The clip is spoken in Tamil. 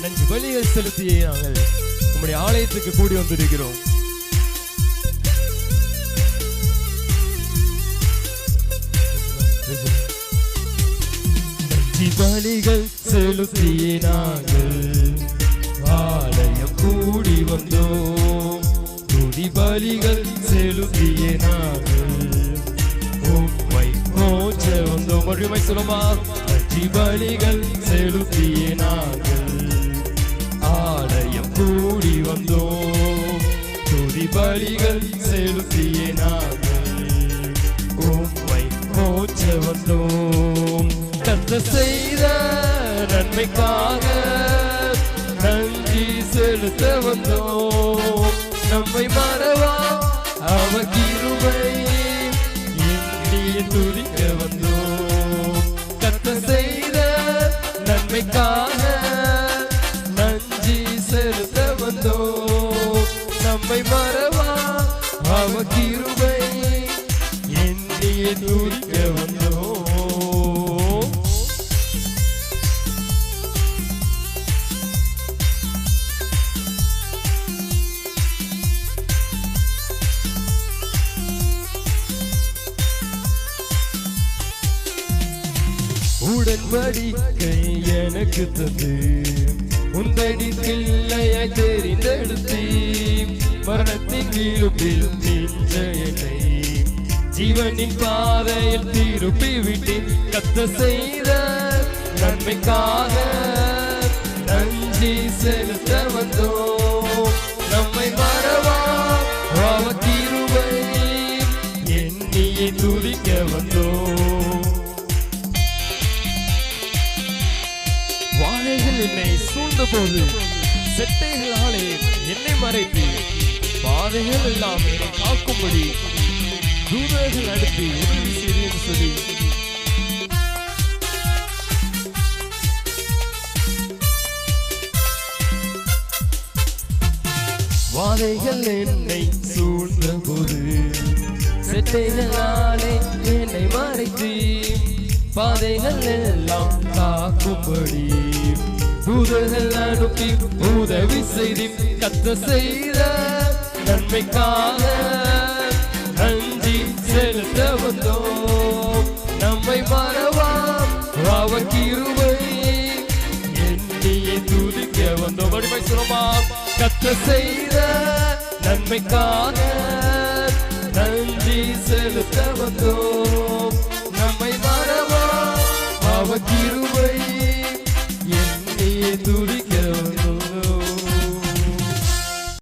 நன்றி பலிகள் செலுத்தியே நாங்கள். உங்களுடைய ஆலயத்துக்கு கூடி வந்திருக்கிறோம். நஞ்சு பலிகள் செலுத்தியே நாங்கள். ஆலயம் கூடி வந்தோம். துதி பலிகள் செலுத்தியே நாங்கள். உம்மை போற்ற வந்தோம். மறுமை சொல்லுமா? பலிகள் செலுத்தியே நாங்கள். பலிகள் செலுத்திய நாங்கள். உம்மை போற்ற வந்தோம். கத்த செய்த நன்மைக்காக நன்றி செலுத்த வந்தோம். நம்மை மறவா அவகிருமை கிருபை எண்ணிய துதிக்க வந்தோம். கத்த செய்த நன்மைக்காக நன்றி செலுத்த வந்தோம். நம்மை மறவா அவ கிருபை எண்ணிய துதிக்க வந்தோம் உடன்படிக்கை எனக்கு தந்து. உந்தடி பிள்ளையாய் தெரிந்தெடுத்தீ மரணத்தின் இருப்பில் நின்ற என்னை ஜீவனின் பாதையில் திருப்பி விட்டு கத்த செய்த நன்மைக்காக நன்றி செலுத்த வந்தோம். நம்மை மறவா அவ கிருபை எண்ணியை துதிக்க வந்தோம். வாழைகள் என்னை சூழ்ந்த போது செட்டைகளாலே என்னை மறைத்து பாதைகள் எல்லாம் என்னை காக்கும்படி தூதர்கள் அடுத்து உதவி செய்தேன் சொல்லி. வாதைகள் என்னை சூழ்ந்த போது செட்டைகளாலே என்னை மறைத்து பாதைகள் எல்லாம் காக்கும்படி தூதர்கள் அனுப்பி உதவி செய்தி கத்த செய்த நன்மைக்காக நன்றி செலுத்த வந்தோம் நம்மை மறவா அவ எண்ணியை துதிக்க வந்தோம். வடிமை சுரமா கத்த செய்த நன்மைக்காக நன்றி செலுத்த வந்தோம்